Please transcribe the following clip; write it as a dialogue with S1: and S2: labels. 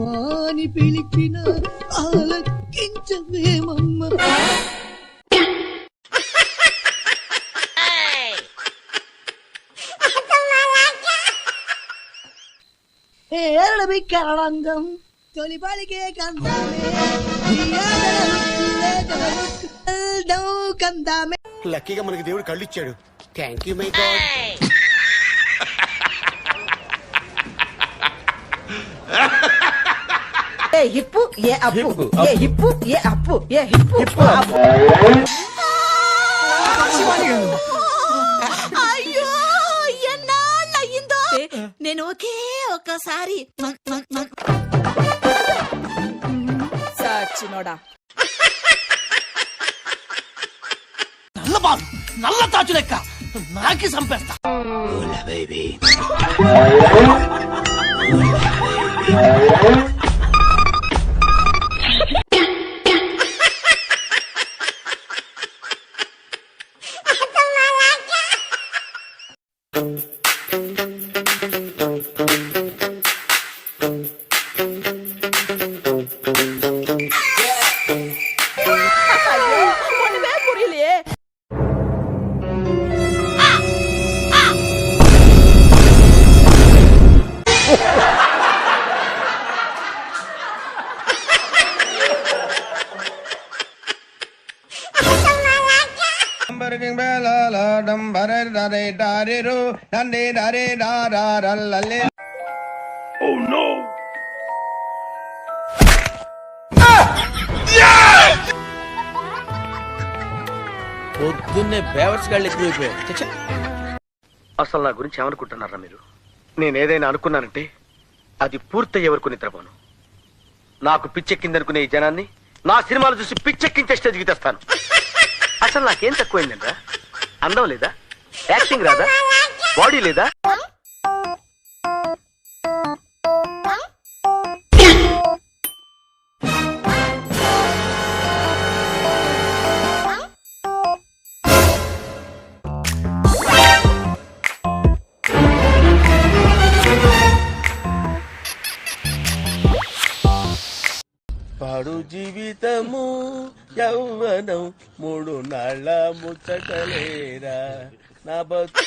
S1: అని పిలిచిన ఆలకించవేమమ్మ ఏరడ బిక్కరడంగం తొలి పలికే కందామే. కందామే.
S2: లక్కీగా మనకి దేవుడు కళ్ళు ఇచ్చాడు. థ్యాంక్ యూ మై గాడ్
S3: ఏ హిప్పు ఏ అప్పు? ఏ హిప్పు ఏ అప్పు? ఏ హిప్పు? అప్పు.
S4: అయ్యో ఎన్నాళ్ళయిందో? నేను ఒకే
S3: సచ్చినోడా
S1: నల్ల బాల్ నల్ల తాచు లెక్క. నాకి సంపేస్తా.
S3: అయ్యో Thank you.
S5: పొద్దున్నే బేవర్స్ గాళ్ళు ఎక్కువైపోయారు. చ్చ!
S2: అసలు నా గురించి ఏమనుకుంటున్నారా మీరు? నేను ఏదైనా అనుకున్నానంటే అది పూర్తయ్యే వరకు నిద్రపోను. నాకు పిచ్చెక్కిందనుకునే ఈ జనాన్ని నా సినిమాలు చూసి పిచ్చెక్కించే స్టేజ్కి తెస్తాను. అసలు నాకేం తక్కువైందండి అందం లేదా? యాక్టింగ్ రాదా? బాడీ లేదా?
S5: పాడు జీవితము యౌవనం మూడు నాళ్ళ ముచ్చటలేరా. నా బతు